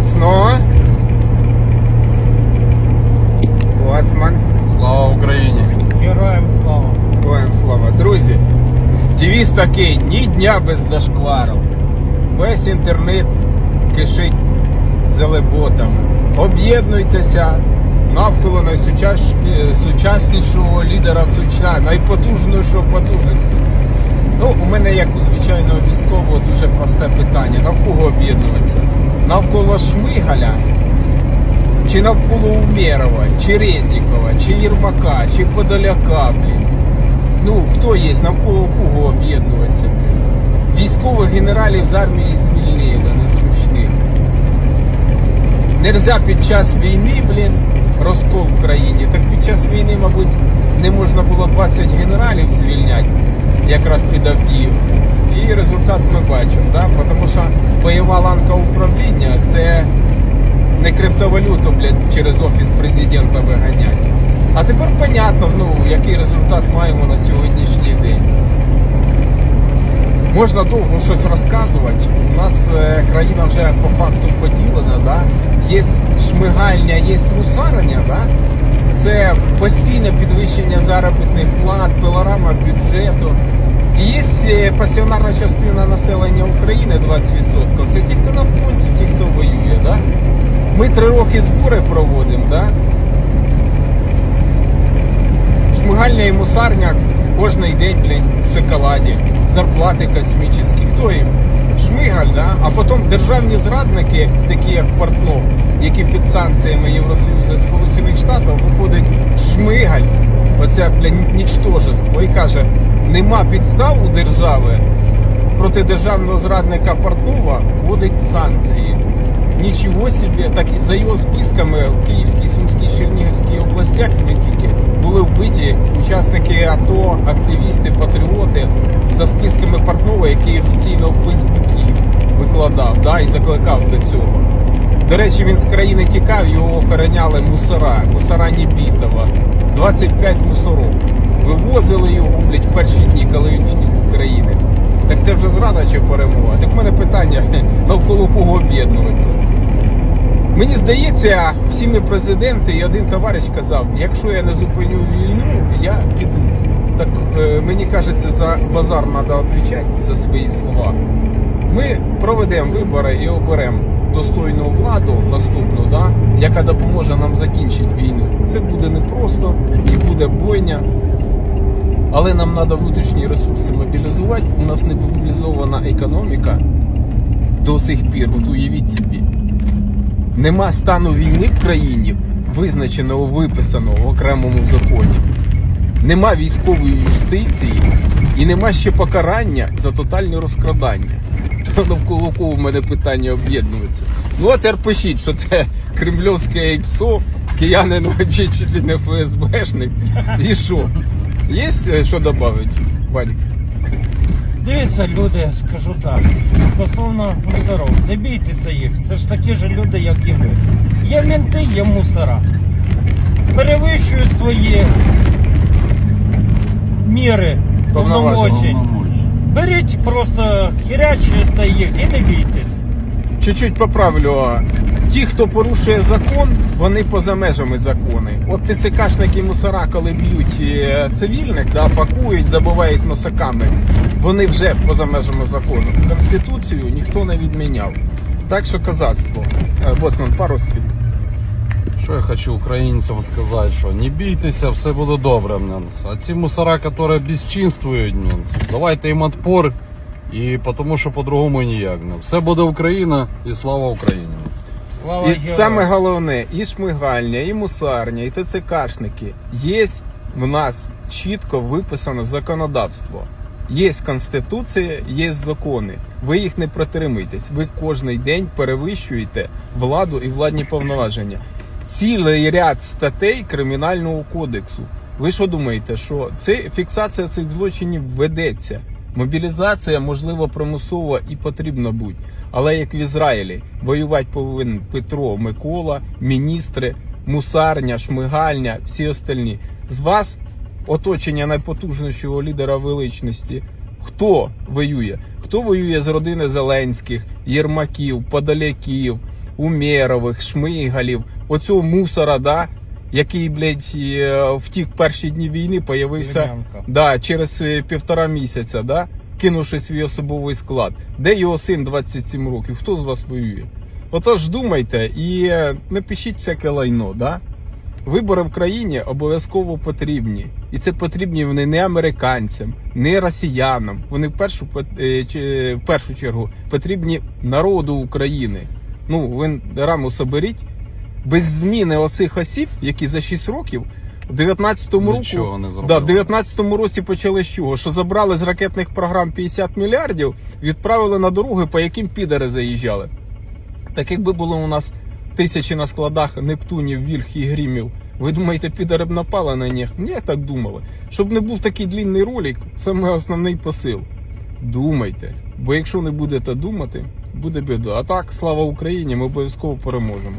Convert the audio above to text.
Міцного. Боцман. Слава Україні! Героям слава. Героям слава. Друзі, девіз такий, ні дня без зашквару. Весь інтернет кишить залеботами. Об'єднуйтеся навколо найсучаснішого лідера суча, найпотужнішого потужності. Ну, у мене, як у звичайного військового, дуже просте питання. Навкого об'єднуватися? Навколо Шмигаля чи навколо Умєрова, чи Резнікова, чи Єрмака, чи Подоляка, блін. Ну, хто є, навколо кого об'єднуватися, блін? Військових генералів з армії звільнили, незручних. Нельзя під час війни, блін, розкол в країні. Так під час війни, мабуть, не можна було 20 генералів звільняти, якраз під Авдіївку. І результат ми бачимо, да? тому що бойова ланка управління це не криптовалюту, блядь, через офіс президента виганять. А тепер понятно, ну, який результат маємо на сьогоднішній день. Можна довго щось розказувати. У нас е, країна вже по факту поділена, да? є шмигальня, є мусарення, да? це постійне підвищення заробітних плат, пилорама бюджету. Є е, пасіонарна частина населення України 20%. Це ті, хто на фронті, ті, хто воює. Да? Ми три роки збори проводимо, да? Шмигальня і мусарня кожен день, блін, в шоколаді, зарплати космічні. Хто їм? Шмигаль, да? а потім державні зрадники, такі як Портнов, які під санкціями Євросоюзу і Сполучених Штатів, виходить Шмигаль, оце блін, нічтожество, і каже, нема підстав у держави проти державного зрадника Портнова вводить санкції. Нічого собі, так і за його списками в Київській, Сумській, Чернігівській областях не тільки були вбиті учасники АТО, активісти, патріоти за списками Портнова, який офіційно в Фейсбуці викладав да, і закликав до цього. До речі, він з країни тікав, його охороняли мусора, мусора Нібітова. 25 мусоров. Вивозили його, блядь, в перші дні, коли він втік з країни. Так це вже зрада чи перемога? Так в мене питання, навколо кого об'єднуватися. Мені здається, всі ми президенти, і один товариш казав, якщо я не зупиню війну, я піду. Так е, мені кажеться, за базар треба відповідати за свої слова. Ми проведемо вибори і оберемо достойну владу наступну, да, яка допоможе нам закінчити війну. Це буде непросто і буде бойня. Але нам треба внутрішні ресурси мобілізувати. У нас не мобілізована економіка до сих пір. От уявіть собі. Нема стану війни в країні, визначеного, виписаного в окремому законі. Нема військової юстиції і нема ще покарання за тотальне розкрадання. То навколо кого в мене питання об'єднується. Ну а тепер пишіть, що це кремльовське ІПСО, киянин взагалі не ФСБшник. І що? Є що додати, Вадик? Дивіться, люди, скажу так. Стосовно мусоров, не бійтеся їх. Це ж такі ж люди, як і ви. Є менти, є мусора. Перевищують свої міри повноважень. Беріть просто хірячите їх і не бійтесь. Чуть-чуть поправлю. Ті, хто порушує закон, вони поза межами закону. От ТЦКшники мусора, коли б'ють е, цивільних, да, пакують, забувають носаками, вони вже поза межами закону. Конституцію ніхто не відміняв. Так що козацтво. Е, Босман, пару слів. Що я хочу українцям сказати, що не бійтеся, все буде добре. А ці мусора, які безчинствують, блин, давайте їм отпор, і тому що по-другому ніяк. Все буде Україна і слава Україні. Слава І героям. саме головне, і шмигальня, і мусарня, і ТЦКшники. Є в нас чітко виписано законодавство. Є конституція, є закони. Ви їх не протримуєтесь. Ви кожен день перевищуєте владу і владні повноваження. Цілий ряд статей кримінального кодексу. Ви що думаєте, що це фіксація цих злочинів ведеться? Мобілізація можливо примусова і потрібно бути. Але як в Ізраїлі, воювати повинен Петро, Микола, міністри, мусарня, шмигальня, всі остальні. З вас оточення найпотужнішого лідера величності. Хто воює? Хто воює з родини Зеленських, Єрмаків, Подоляків, Умєрових, Шмигалів, оцього мусора, да, який, блядь, е, втік перші дні війни, появився да, через е, півтора місяця, да, кинувши свій особовий склад. Де його син 27 років? Хто з вас воює? Отож думайте і не пишіть всяке лайно, да? Вибори в країні обов'язково потрібні. І це потрібні вони не американцям, не росіянам. Вони в першу, е, в першу чергу потрібні народу України. Ну, ви раму соберіть. Без зміни оцих осіб, які за 6 років, в 19-му Нічого року, не зробили. да, в 19-му році почали з чого? Що забрали з ракетних програм 50 мільярдів, відправили на дороги, по яким підари заїжджали. Так якби було у нас тисячі на складах Нептунів, Вільх і Грімів, ви думаєте, підари б напали на них? Ні, так думали. Щоб не був такий длінний ролик, саме основний посил. Думайте. Бо якщо не будете думати, буде біда. А так, слава Україні, ми обов'язково переможемо.